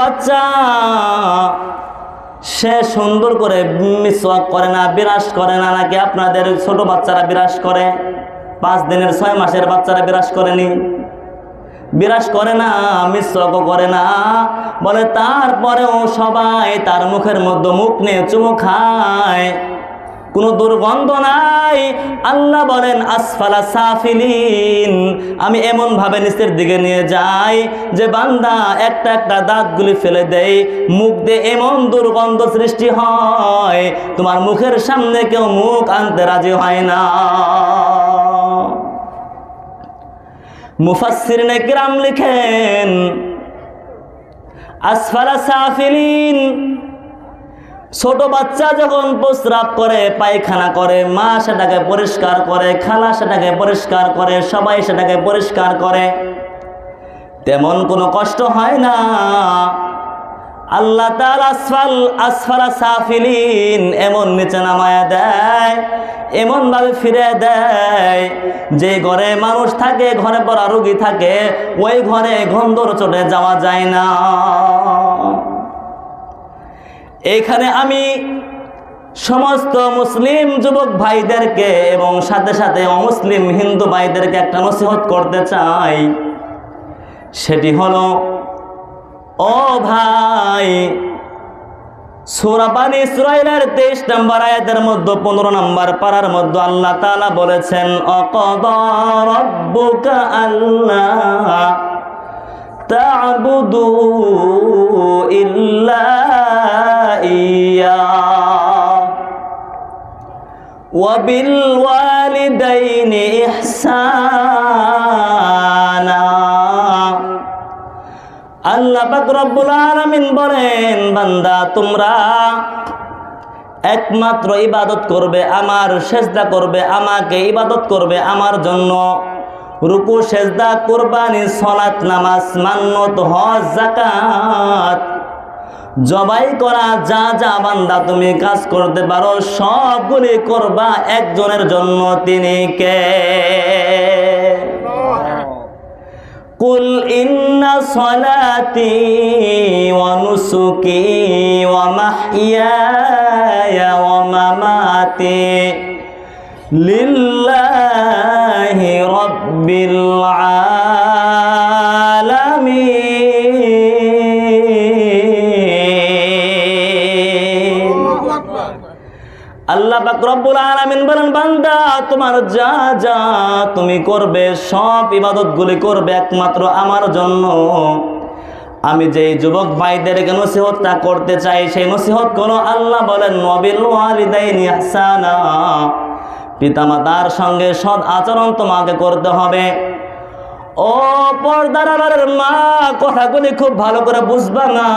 বাচ্চা, সে সুন্দর করে মিসওয়াক করে না বিরাস করে না, নাকি আপনাদের ছোট বাচ্চারা বিরাস করে? পাঁচ দিনের, ছয় মাসের বাচ্চারা বিরাস করেনি? বিরাস করে না, মিসওয়াকও করে না। বলে, তারপরেও সবাই তার মুখের মধ্যে মুখ নিয়ে চুমু খায়। কোনো দুর্গন্ধ নাই। আল্লাহ বলেন, আসফালা সাফিলিন। আমি এমন ভাবে নিচের দিকে নিয়ে যাই যে বান্দা একটা একটা দাঁতগুলি ফেলে দেয়। মুখ দিয়ে এমন দুর্গন্ধ সৃষ্টি হয়, তোমার মুখের সামনে কেউ মুখ আনতে রাজি হয় না। মুফাসসির নেকরাম লিখেন, আসফালা সাফিলিন। ছোট বাচ্চা যখন প্রস্রাব করে, পায়খানা করে, মা সেটাকে পরিষ্কার করে, খালা সেটাকে পরিষ্কার করে, সবাই সেটাকে পরিষ্কার করে, তেমন কোনো কষ্ট হয় না। আল্লাহ তার আসফাল, আসফালা সাফিলিন এমন নিচে নামায়া দেয় এমন ভাবে ফিরে দেয়, যে ঘরে মানুষ থাকে, ঘরে পড়া রোগী থাকে, ওই ঘরে ঘন্দর চটে যাওয়া যায় না। এইখানে আমি সমস্ত মুসলিম যুবক ভাইদেরকে এবং সাথে সাথে অমুসলিম হিন্দু ভাইদেরকে একটা নসিহত করতে চাই। সেটি হলো, ও ভাই, সুরাবানি ইসরায়েলের তেইশ নম্বর আয়াতের মধ্যে পনেরো নম্বর পাড়ার মধ্যে আল্লাহ তাআলা বলেছেন অকদর রব্বুকা আল্লাহ। تعبدوا إلا إياه وبالوالدين إحسانا আল্লাহ পাক রব্বুল আলামিন বলেন বান্দা তোমরা একমাত্র ইবাদত করবে আমার সেজদা করবে আমাকে ইবাদত করবে আমার জন্য রুকু, সেজদা, কোরবানি, সলাত, নামাজ, মান্নত, হজ জাকাত জবাই করা, যা যা বান্দা তুমি কাজ করতে পারো, সবগুলি করবা একজনের জন্য তিনি কে? কুল ইন্না সলাতি ওয়া নুসুকি ওয়া মাহইয়ায়া ওয়া মামাতি। লিল্লাহি রাব্বিল আলামিন। আল্লাহ পাক রব্বুল আলামিন বলেন বান্দা তোমার যা যা তুমি করবে সব ইবাদতগুলি করবে একমাত্র আমার জন্য। আমি যে যুবক ভাইদেরকে নসিহতটা করতে চাই সেই নসিহত করো আল্লাহ বলেন নবিল ওয়ালিদাইনি ইহসানা পিতামাতার সঙ্গে সৎ আচরণ তোমাকে করতে হবে। ও পর্দার আড়ালের মা, কথাগুলি খুব ভালো করে বুঝবা না।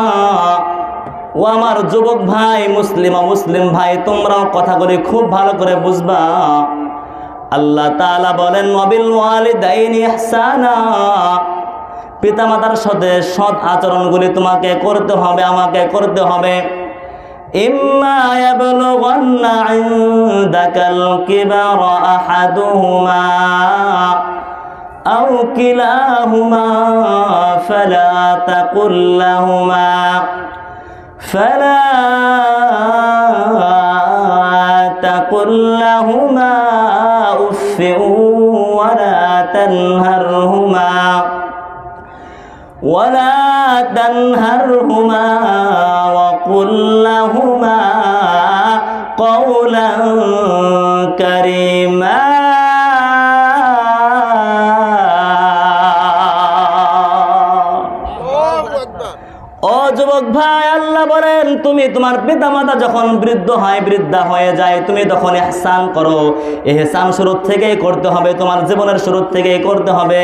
ও আমার যুবক ভাই, মুসলিম মুসলিম ভাই, তোমরাও কথাগুলি খুব ভালো করে বুঝবা। আল্লাহ তাআলা বলেন নবিল ওয়ালিদাইনি ইহসানা। পিতামাতার সাথে সৎ আচরণগুলি তোমাকে করতে হবে, আমাকে করতে হবে। إما يبلغن عندك الكبر أحدهما أو كلاهما فلا تقل لهما فلا تقل لهما أف ولا تنهرهما ولا تنهرهما কুল্লাহুমা তুমি তোমার পিতা মাতা যখন বৃদ্ধ হয় বৃদ্ধা হয়ে যায় তুমি তখন এহসান করো। এহসান শুরু থেকেই করতে হবে তোমার জীবনের শুরু থেকেই করতে হবে।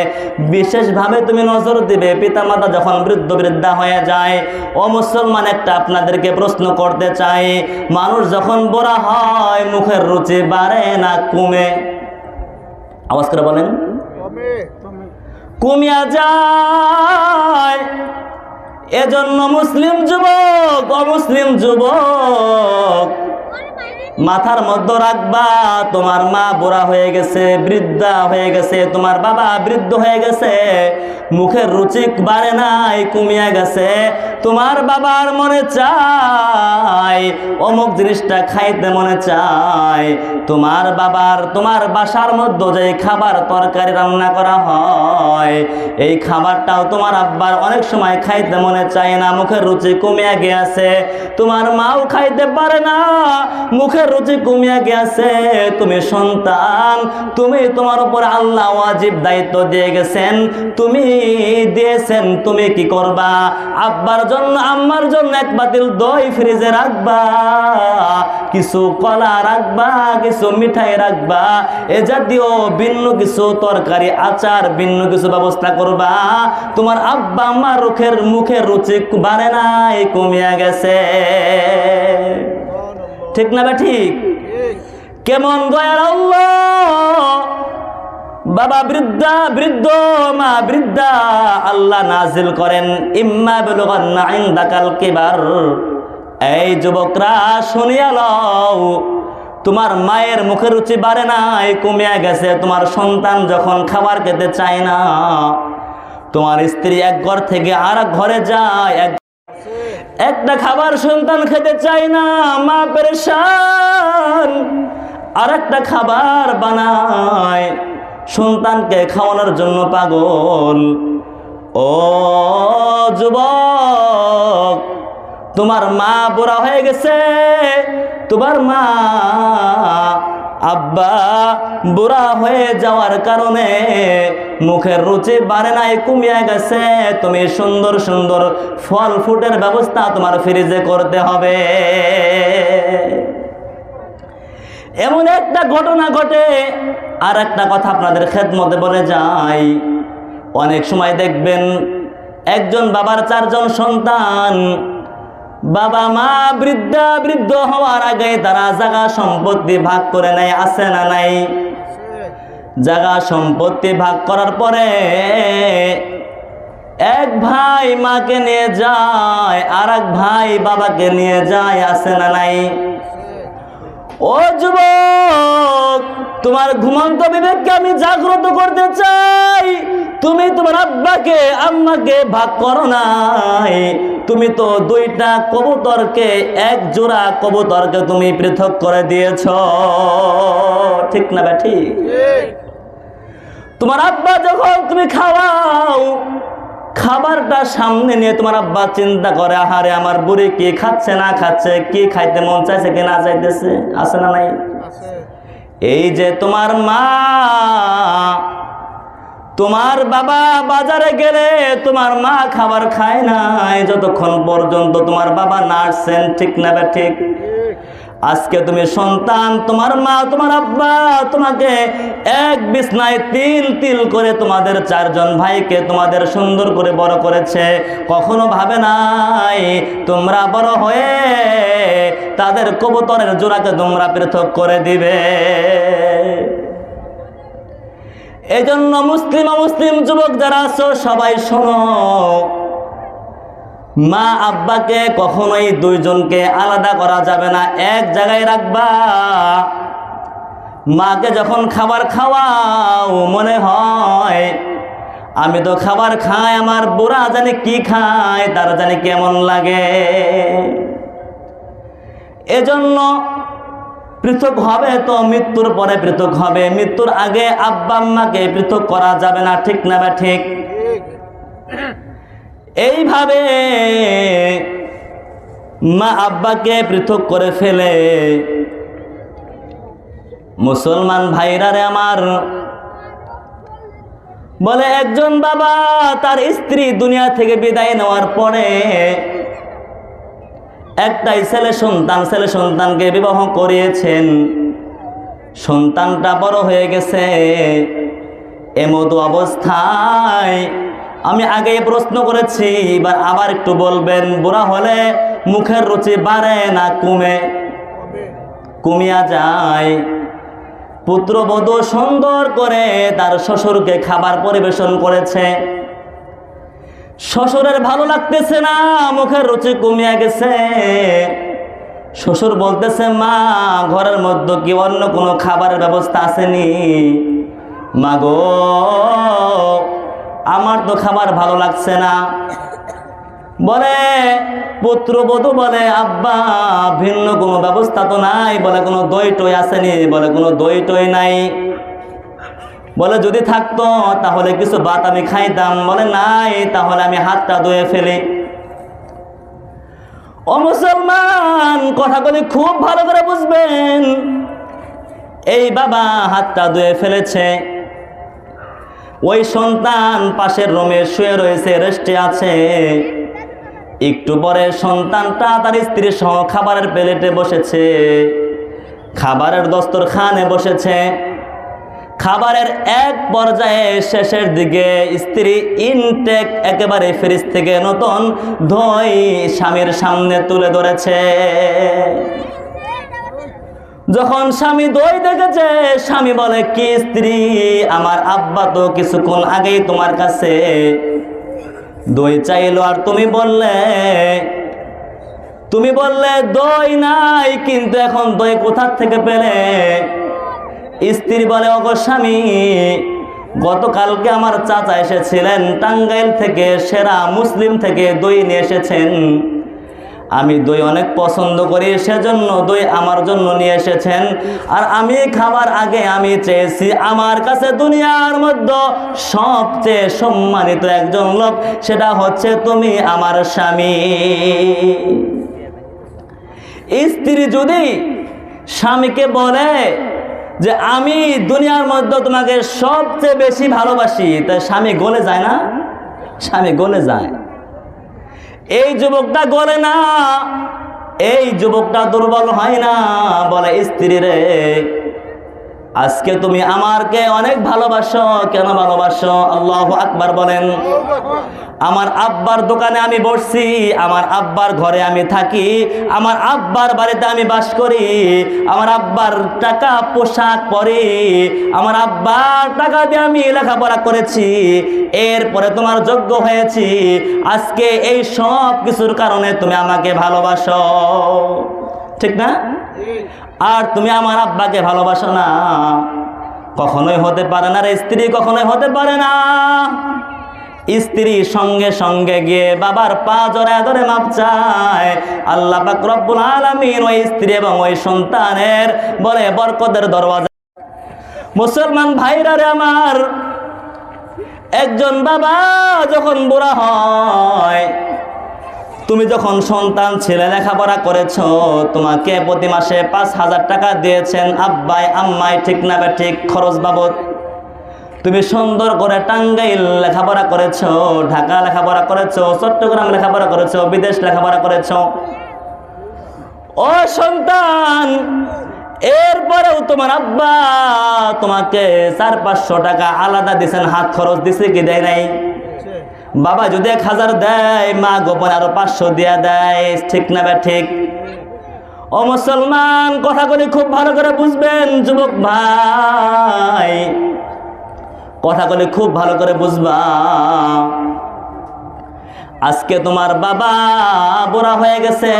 বিশেষভাবে তুমি নজর দিবে পিতা মাতা যখন বৃদ্ধ বৃদ্ধা হয়ে যায় ও মুসলমান একটা আপনাদেরকে প্রশ্ন করতে চাই মানুষ যখন বড়া হয় মুখের রুচি বাড়ে না কমে? আওয়াজ করে বলেন। কমিয়া যায় এজন্য মুসলিম যুবক অমুসলিম যুবক মাথার মধ্যে রাখবা, তোমার মা বুড়া হয়ে গেছে, বৃদ্ধা হয়ে গেছে, তোমার বাবা বৃদ্ধ হয়ে গেছে, মুখের রুচি বাড়ে নাই, কমিয়া গেছে, তোমার বাবার মনে চায় অমুক জিনিসটা খাইতে মনে চায় তোমার বাবার, তোমার বাসার মধ্যে যে খাবার তরকারি রান্না করা হয়, এই খাবারটাও তোমার আব্বার অনেক সময় খাইতে মনে চায় না, মুখের রুচি কমিয়া গিয়াছে, তোমার মাও খাইতে পারে না, মুখের রুচি কমিয়া গিয়াছে তুমি সন্তান, তুমি তোমার উপর আল্লাহ ওয়াজিব দায়িত্ব দিয়ে গেছেন। তুমি দিয়েছেন, তুমি কি করবা? আব্বার জন্য, আম্মার জন্য এক বাতিল দই ফ্রিজে রাখবা। কিছু কলা রাখবা, কিছু মিঠাই রাখবা। এ জাতীয় ভিন্ন কিছু তরকারি, আচার, ভিন্ন কিছু ব্যবস্থা করবা। তোমার আব্বা আম্মার রুখের মুখের রুচি বাড়ে নাই, কমিয়া গেছে। ঠিক না বে ঠিক? কেমন দয়ার বাবা বৃদ্ধা, বৃদ্ধ, মা বৃদ্ধা আল্লাহ নাজিল করেন, ইম্মা বেলুগান্না ইনদাকাল কিবার। এই যুবকরা শুনিয়া লও, তোমার মায়ের মুখে রুচি বাড়ে নাই, কমিয়া গেছে। তোমার সন্তান যখন খাবার খেতে চায় না, তোমার স্ত্রী এক ঘর থেকে আর ঘরে যায়, এক একটা খাবার সন্তান খেতে চায় না, মা পেরেশান। আর একটা খাবার বানায়, সন্তানকে খাওয়ানোর জন্য পাগল। ও যুবক, তোমার মা বুড়া হয়ে গেছে, তোমার মা আব্বা, বুড়া হয়ে যাওয়ার কারণে মুখের রুচি বাড়ে নাই, কমিয়ে গেছে। তুমি সুন্দর সুন্দর ফল ফুটের ব্যবস্থা তোমার ফ্রিজে করতে হবে। এমন একটা ঘটনা ঘটে। আর একটা কথা আপনাদের খেদমতে বলে যাই। অনেক সময় দেখবেন একজন বাবার চারজন সন্তান বাবা মা বৃদ্ধা বৃদ্ধ হওয়ার আগে তারা জায়গা সম্পত্তি ভাগ করে নেয়, আছে না নাই? জায়গা সম্পত্তি ভাগ করার পরে এক ভাই মাকে নিয়ে যায় আর এক ভাই বাবাকে নিয়ে যায়, আছে না নাই? ও যুবক, তোমার ঘুমন্ত বিবেককে আমি জাগ্রত করতে চাই। তুমি তোমার আব্বাকে আম্মাকে ভাগ করো নাই। তুমি তো দুইটা কবুতরকে এক জোড়া কবুতরকে তুমি পৃথক করে দিয়েছ। ঠিক না ব্যাঠি তোমার আব্বা যখন তুমি খাওয়াও খাবারটা সামনে নিয়ে তোমার আব্বা চিন্তা করে আহারে আমার বুড়ি কি খাচ্ছে না খাচ্ছে কি খাইতে মন চাইছে কি না চাইতেছে? আছে না নাই? এই যে তোমার মা তোমার বাবা বাজারে গেলে তোমার মা খাবার খায় নাই যতক্ষণ পর্যন্ত তোমার বাবা না আসছেন, ঠিক না ঠিক? আজকে তুমি সন্তান, তোমার মা, তোমার আব্বা, তোমাকে এক বিছনায় তিল তিল করে তোমাদের চারজন ভাইকে তোমাদের সুন্দর করে বড় করেছে। কখনো ভাবে নাই, তোমরা বড় হয়ে তাদের কবুতরের জোড়াকে তোমরা পৃথক করে দিবে। এই জন্য মুসলিম মুসলিম যুবক যারা আছো, সবাই শোনো। মা আব্বাকে কখনোই দুইজনকে আলাদা করা যাবে না, এক জায়গায় রাখবা। মাকে যখন খাবার খাওয়াও, মনে হয়, আমি তো খাবার খাই, আমার বুড়া জানে কি খায়, তার জানে কেমন লাগে। এজন্য পৃথক হবে তো মৃত্যুর পরে পৃথক হবে। মৃত্যুর আগে আব্বা আম্মাকে পৃথক করা যাবে না, ঠিক না বা ঠিক? এইভাবে মা আব্বাকে পৃথক করে ফেলে। মুসলমান ভাইরারে আমার, বলে, একজন বাবা তার স্ত্রী দুনিয়া থেকে বিদায় নেওয়ার পরে একটাই ছেলে সন্তান, ছেলে সন্তানকে বিবাহ করিয়েছেন সন্তানটা বড় হয়ে গেছে। এমতো অবস্থায় আমি আগে প্রশ্ন করেছি, এবার আবার একটু বলবেন, বুড়া হলে মুখের রুচি বাড়ে না কমে? কমিয়া যায়। পুত্রবধূ সুন্দর করে তার শ্বশুরকে খাবার পরিবেশন করেছে। শ্বশুরের ভালো লাগতেছে না, মুখের রুচি কমিয়া গেছে। শ্বশুর বলতেছে, মা, ঘরের মধ্যে কি অন্য কোনো খাবারের ব্যবস্থা আসেনি? মা গো, আমার তো খাবার ভালো লাগছে না। বলে, পুত্রবধূ বলে, আব্বা, ভিন্ন কোনো ব্যবস্থা তো নাই। বলে, কোনো দই টই আসেনি। বলে, কোনো দই টই নাই। বলে, যদি থাকতো, তাহলে কিছু ভাত আমি খাইতাম। বলে, নাই, তাহলে আমি হাতটা ধুয়ে ফেলি। ও মুসলমান, কথাগুলি খুব ভালো করে বুঝবেন। এই বাবা হাতটা ধুয়ে ফেলেছে। ওই সন্তান পাশের রুমে শুয়ে রয়েছে, রেস্টে আছে। একটু পরে সন্তানটা তার স্ত্রী সহ খাবারের প্লেটে বসেছে। খাবারের দস্তরখানে বসেছে। খাবারের এক পর্যায়ে শেষের দিকে স্ত্রী ইনটেক একেবারে ফ্রিজ থেকে নতুন দই স্বামীর সামনে তুলে ধরেছে। যখন স্বামী দই দেখেছে, স্বামী বলে, কি স্ত্রী, আমার আব্বা তো কিছুক্ষণ আগেই তোমার কাছে দই চাইলো আর তুমি বললে তুমি বললে দই নাই, কিন্তু এখন দই কোথার থেকে পেলে? স্ত্রী বলে অগো স্বামী, গতকালকে আমার চাচা এসেছিলেন, টাঙ্গাইল থেকে সেরা মুসলিম থেকে দই নিয়ে এসেছেন। আমি দই অনেক পছন্দ করি, সেজন্য দই আমার জন্য নিয়ে এসেছেন। আর আমি খাবার আগে আমি চেয়েছি, আমার কাছে দুনিয়ার মধ্যে সবচেয়ে সম্মানিত একজন লোক, সেটা হচ্ছে তুমি আমার স্বামী। স্ত্রী যদি স্বামীকে বলে যে আমি দুনিয়ার মধ্যে তোমাকে সবচেয়ে বেশি ভালোবাসি, তাই স্বামী গলে যায় না? স্বামী গলে যায়। এই যুবকটা গলে না, এই যুবকটা দুর্বল হয় না, বলে, স্ত্রী রে আজকে তুমি আমারকে অনেক ভালোবাসো। কেন ভালোবাসো? আল্লাহ আকবার বলেন। আমার আব্বার দোকানে আমি বসছি, আমার আব্বার ঘরে আমি থাকি, আমার আব্বার বাড়িতে আমি বাস করি, আমার আব্বার টাকা, পোশাক পরি, আমার আব্বার টাকা দিয়ে আমি লেখাপড়া করেছি, এরপরে তোমার যোগ্য হয়েছি। আজকে এই সব কিছুর কারণে তুমি আমাকে ভালোবাসো। ঠিক না? আর তুমি আমার আব্বাকে ভালোবাসো না। কখনোই হতে পারে না রে স্ত্রী, কখনোই হতে পারে না। স্ত্রী সঙ্গে সঙ্গে গিয়ে বাবার পা জড়ায় ধরে মাপ চায়। আল্লাহ পাক রব্বুল আলামিন ওই স্ত্রী এবং ওই সন্তানের বলে বরকতের দরওয়াজা। মুসলমান ভাইরা রে আমার, একজন বাবা যখন বুড়া হয় তুমি যখন সন্তান, ছেলে লেখাপড়া করেছ, তোমাকে প্রতি মাসে পাঁচ হাজার টাকা দিয়েছেন। আব্বাই, আম্মাই, ঠিক না ঠিক, খরচ বাবদ। তুমি সুন্দর করে টাঙ্গাইল লেখাপড়া করেছ, ঢাকা লেখাপড়া করেছ, চট্টগ্রাম লেখাপড়া করেছ, বিদেশ লেখাপড়া করেছ। ও সন্তান, এরপরেও তোমার আব্বা তোমাকে চার পাঁচশো টাকা আলাদা দিছেন, হাত খরচ দিছে কি দেয় নাই? বাবা যদি এক হাজার দেয়, মা গোপন আরও পাঁচশো দিয়া দেয়। ঠিক না বা, ঠিক? ও মুসলমান কথা কথাগুলি খুব ভালো করে বুঝবেন, যুবক ভাই। কথা কথাগুলি খুব ভালো করে বুঝবা। আজকে তোমার বাবা বুড়া হয়ে গেছে।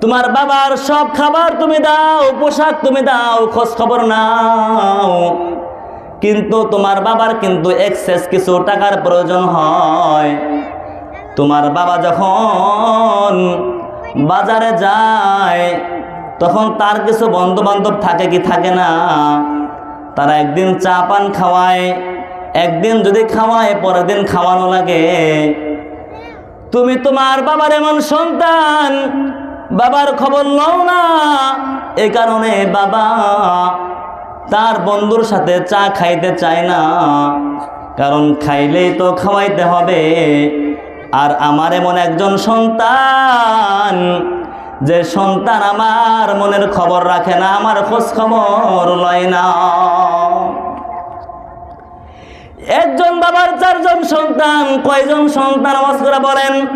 তোমার বাবার সব খাবার তুমি দাও, পোশাক তুমি দাও, খোঁজ খবর নাও। কিন্তু তোমার বাবার কিন্তু এক্সেস কিছু টাকার প্রয়োজন হয়। তোমার বাবা যখন বাজারে যায়, তখন তার কিছু বন্ধু বান্ধব থাকে কি থাকে না? তারা একদিন চা পান খাওয়ায়, একদিন যদি খাওয়ায়, পরের দিন খাওয়ানো লাগে। তুমি তোমার বাবার এমন সন্তান, বাবার খবর লও না। এ কারণে বাবা তার বন্ধুর সাথে চা খাইতে চায় না। কারণ খাইলেই তো খাওয়াইতে হবে। আর আমার এমন একজন সন্তান যে সন্তান আমার মনের খবর রাখে না আমার খোঁজ খবর লয় না। একজন বাবার চারজন সন্তান কয়জন সন্তান? আওয়াজ করে বলেন।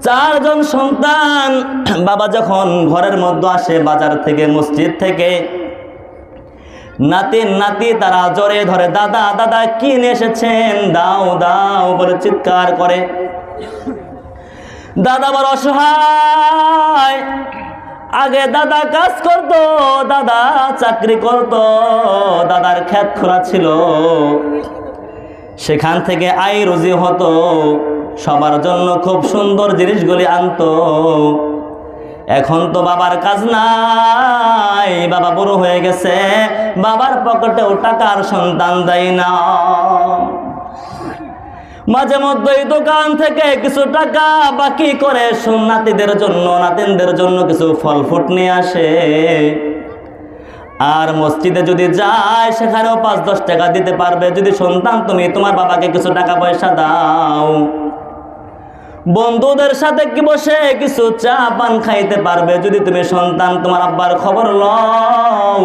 চারজন। সন্তান। বাবা যখন ঘরের মধ্যে আসে বাজার থেকে মসজিদ থেকে নাতি নাতি তারা জোরে ধরে, দাদা দাদা, কি নিয়ে এসেছেন? দাও দাও, বলে চিৎকার করে। দাদা বড় অসহায়, আগে দাদা কাজ করত, দাদা চাকরি করত, দাদার খ্যাত খোলা ছিল। সেখান থেকে আয় রুজি হতো, সবার জন্য খুব সুন্দর জিনিসগুলি আনতো। এখন তো বাবার কাজ নাই। বাবা বড় হয়ে গেছে। বাবার পকেটেও টাকার সন্তান দেয় না। মাঝে মধ্যেই দোকান থেকে কিছু টাকা বাকি করে নাতিদের জন্য, নাতিনদের জন্য কিছু ফল ফুট নিয়ে আসে। আর মসজিদে যদি যায়, সেখানেও পাঁচ দশ টাকা দিতে পারবে। যদি সন্তান তুমি, তোমার বাবাকে কিছু টাকা পয়সা দাও। বন্ধুদের সাথে কি বসে কিছু চা পান খাইতে পারবে? যদি তুমি সন্তান, তোমার আব্বার খবর লও।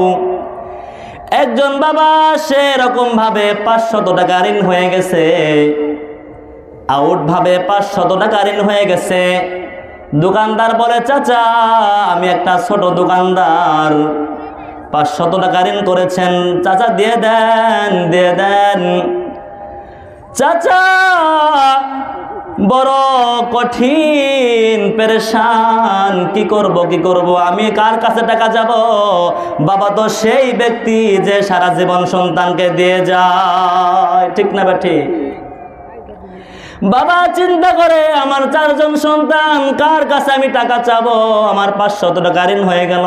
একজন বাবা সেরকম ভাবে পাঁচশত টাকা ঋণ হয়ে গেছে। আউট ভাবে পাঁচশত টাকা ঋণ হয়ে গেছে। দোকানদার বলে, চাচা, আমি একটা ছোট দোকানদার। পাঁচশত টাকা ঋণ করেছেন। চাচা, দিয়ে দেন দিয়ে দেন। চাচা বড় কঠিন পেরেশান, কি করব কি করব? আমি কার কাছে টাকা যাব? বাবা তো সেই ব্যক্তি যে সারা জীবন সন্তানকে দিয়ে যায়। ঠিক না বা ঠিক? বাবা চিন্তা করে, আমার চারজন সন্তান, কার কাছে আমি টাকা চাবো? আমার পাঁচশত টাকা ঋণ হয়ে গেল।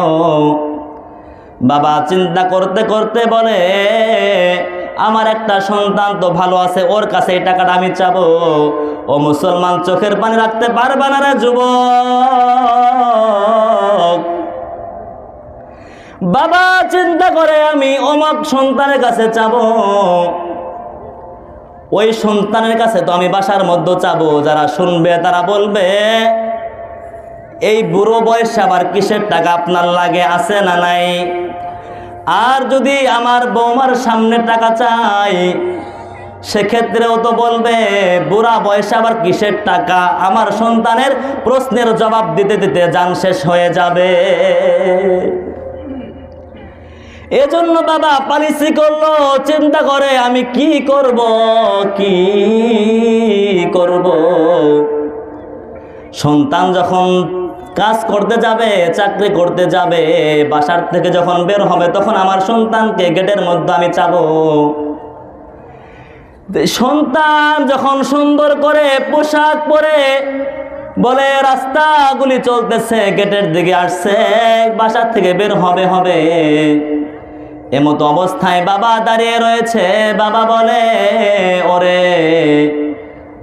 বাবা চিন্তা করতে করতে বলে আমার একটা সন্তান তো ভালো আছে, ওর কাছে এই টাকাটা আমি চাবো। ও মুসলমান, চোখের পানি রাখতে পারবে না রে যুবক। বাবা, চিন্তা করে আমি অমক সন্তানের কাছে চাবো। ওই সন্তানের কাছে তো আমি বাসার মধ্যে চাবো, যারা শুনবে তারা বলবে, এই বুড়ো বয়সে আবার কিসের টাকা আপনার লাগে, আছে না নাই? আর যদি আমার বৌমার সামনে টাকা চাই, সেক্ষেত্রেও তো বলবে, বুড়া বয়সে আবার কিসের টাকা? আমার সন্তানের প্রশ্নের জবাব দিতে দিতে যান শেষ হয়ে যাবে। এজন্য বাবা পালিসি করল, চিন্তা করে আমি কি করব কি করব? সন্তান যখন কাজ করতে যাবে, চাকরি করতে যাবে, বাসার থেকে যখন বের হবে তখন আমার সন্তানকে গেটের মধ্যে আমি চাবো। সন্তান যখন সুন্দর করে পোশাক পরে বলে, রাস্তাগুলি চলতেছে, গেটের দিকে আসছে বাসার থেকে বের হবে হবে। এমতো অবস্থায় বাবা দাঁড়িয়ে রয়েছে। বাবা বলে, ওরে,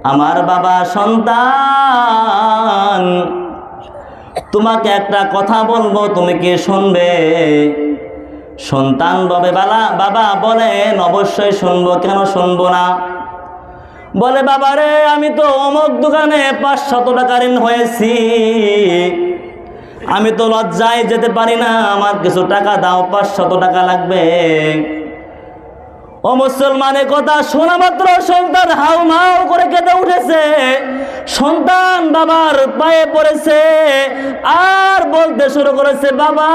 আমার বাবা সন্তান তোমাকে একটা কথা বলব, তুমি কি শুনবে? সন্তান ববে বালা, বাবা বলেন অবশ্যই শুনব, কেন শুনব না? বলে, বাবা রে, আমি তো অমুক দোকানে পাঁচশত টাকা ঋণ হয়েছি। আমি তো লজ্জায় যেতে পারি না, আমার কিছু টাকা দাও, পাঁচশত টাকা লাগবে। ও মুসলমানের কথা শোনা মাত্র সন্তান হাউ মাউ করে কেঁদে উঠেছে। সন্তান বাবার পায়ে পড়েছে। আর বলতে শুরু করেছে, বাবা,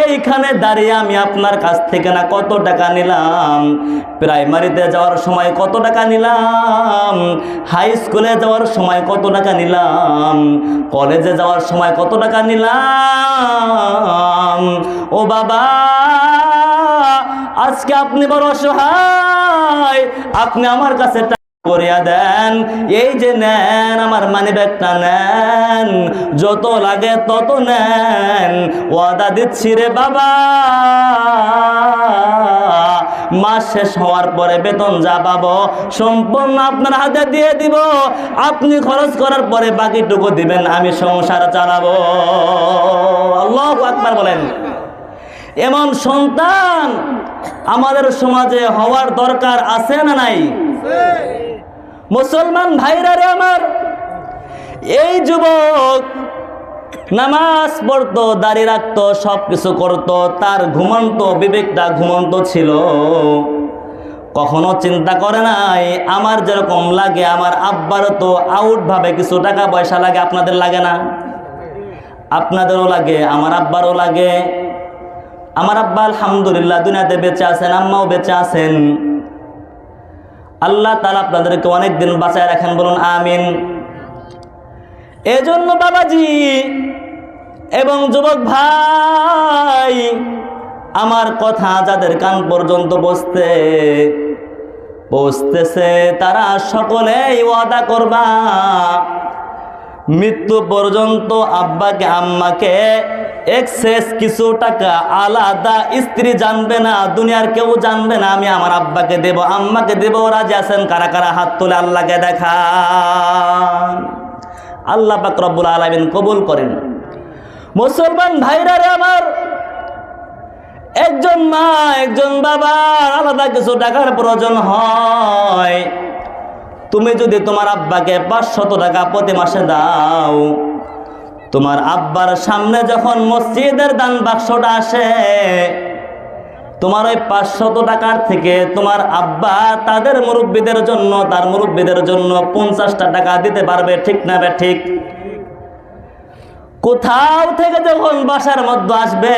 এইখানে দাঁড়িয়ে আমি আপনার কাছ থেকে না কত টাকা নিলাম? প্রাইমারিতে যাওয়ার সময় কত টাকা নিলাম? হাই স্কুলে যাওয়ার সময় কত টাকা নিলাম? কলেজে যাওয়ার সময় কত টাকা নিলাম? ও বাবা আজকে আপনি বড় অসহায়। আপনি আমার কাছে করিয়া দেন। এই যে নেন, আমার মানি ব্যাগটা নেন। যত লাগে তত নেন। ওয়াদা দিচ্ছি রে বাবা। মাস শেষ হওয়ার পরে বেতন যা পাবো, সম্পূর্ণ আপনার হাতে দিয়ে দিব। আপনি খরচ করার পরে বাকিটুকু দিবেন, আমি সংসার চালাবো। আল্লাহ আকবার বলেন। এমন সন্তান আমাদের সমাজে হওয়ার দরকার আছে না নাই? মুসলমান ভাইরা রে আমার, এই যুবক নামাজ পড়তো দাঁড়িয়ে রাখতো সব কিছু করতো, তার ঘুমন্ত বিবেকটা ঘুমন্ত ছিল। কখনো চিন্তা করে নাই, আমার যেরকম লাগে, আমার আব্বারও তো আউট ভাবে কিছু টাকা পয়সা লাগে, আপনাদের লাগে না? আপনাদেরও লাগে, আমার আব্বারও লাগে। আমার আব্বা আলহামদুলিল্লাহ, দুনিয়াতে বেঁচে আছেন, আম্মাও বেঁচে আছেন। আল্লাহ তালা আপনাদেরকে অনেক দিন বাঁচায় রাখেন, বলুন আমিন। এজন্য বাবাজি এবং যুবক ভাই, আমার কথা যাদের কান পর্যন্ত বসতে, বসতেছে, তারা সকলেই ওয়াদা করবা। মৃত্যু পর্যন্ত আব্বাকে, আম্মাকে এক্সেস কিছু টাকা আলাদা স্ত্রী জানবে না, দুনিয়ার কেউ জানবে না, আমি আমার আব্বাকে দেব, আম্মাকে দেব রাজি আছেন? কারা কারা হাত তুলে আল্লাহকে দেখা আল্লাহ পাক রব্বুল আলামিন কবুল করেন। মুসলমান ভাইরা রে আমার, একজন মা, একজন বাবার আলাদা কিছু টাকার প্রয়োজন হয়। তুমি যদি তোমার আব্বাকে পাঁচশত টাকা প্রতি মাসে দাও, তোমার আব্বার সামনে যখন মসজিদের দান বাক্সটা আসে, তোমার ওই পাঁচশত টাকার থেকে তোমার আব্বা তাদের মুরব্বীদের জন্য, তার মুরব্বীদের জন্য পঞ্চাশটা টাকা দিতে পারবে, ঠিক না বে ঠিক? কোথাও থেকে যখন বাসার মধ্যে আসবে,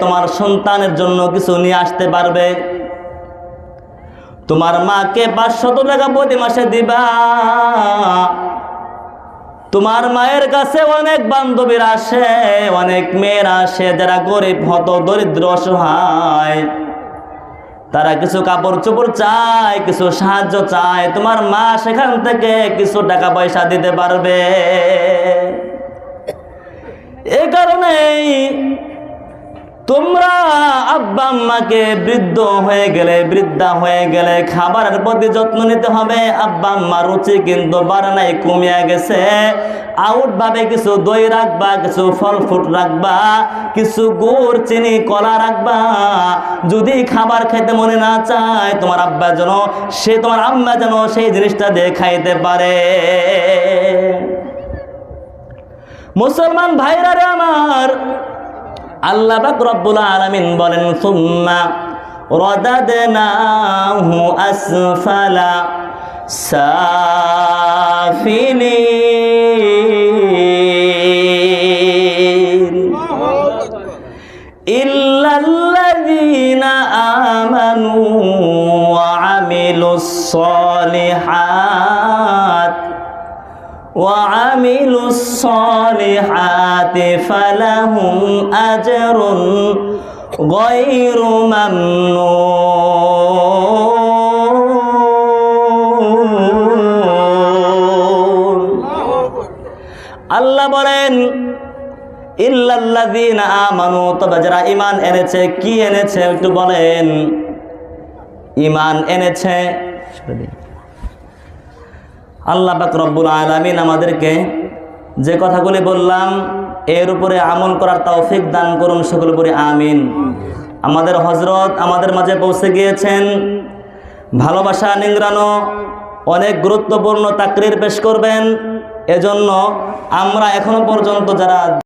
তোমার সন্তানের জন্য কিছু নিয়ে আসতে পারবে। তোমার মাকে পাঁচশত টাকা প্রতি মাসে দিবা। তোমার মায়ের কাছে অনেক বান্ধবীরা আসে, অনেক মেয়েরা আসে, যারা গরিব, হত, দরিদ্র, অসহায়। তারা কিছু কাপড় চোপড় চায়, কিছু সাহায্য চায়। তোমার মা সেখান থেকে কিছু টাকা পয়সা দিতে পারবে। এ কারণেই তোমরা আব্বা আম্মাকে বৃদ্ধ হয়ে গেলে, বৃদ্ধা হয়ে গেলে খাবারের প্রতি যত্ন নিতে হবে। আব্বা আম্মার রুচি কিন্তু বাড়ে নাই, কমিয়া গেছে। আউট ভাবে কিছু দই রাখবা, কিছু ফল ফ্রুট রাখবা, কিছু গুড়, চিনি, কলা রাখবা। যদি খাবার খেতে মনে না চায়, তোমার আব্বা যেন, সে তোমার আম্মা যেন সেই জিনিসটা দিয়ে খাইতে পারে। মুসলমান ভাইরা রে আমার আল্লাহ রব্বুল আলমিন বলেন সুম্মা রদাদনাহু আসফালা সাফিলি ইল্লাল্লাযীনা আমানু ওয়া আমিলুস সালিহাত وعملوا الصالحات فلهم أجر غير ممنون আল্লাহ বলেন ইল্লাল্লাযীনা আমানু তবে যারা ঈমান এনেছে কি এনেছে একটু বলেন ঈমান এনেছে আল্লাহ পাক রব্বুল আলামিন আমাদেরকে যে কথাগুলি বললাম, এর উপরে আমল করার তৌফিক দান করুন সকল করে আমিন। আমাদের হজরত আমাদের মাঝে পৌঁছে গিয়েছেন। ভালোবাসা নিংড়ানো, অনেক গুরুত্বপূর্ণ তাকরির পেশ করবেন। এজন্য আমরা এখনও পর্যন্ত যারা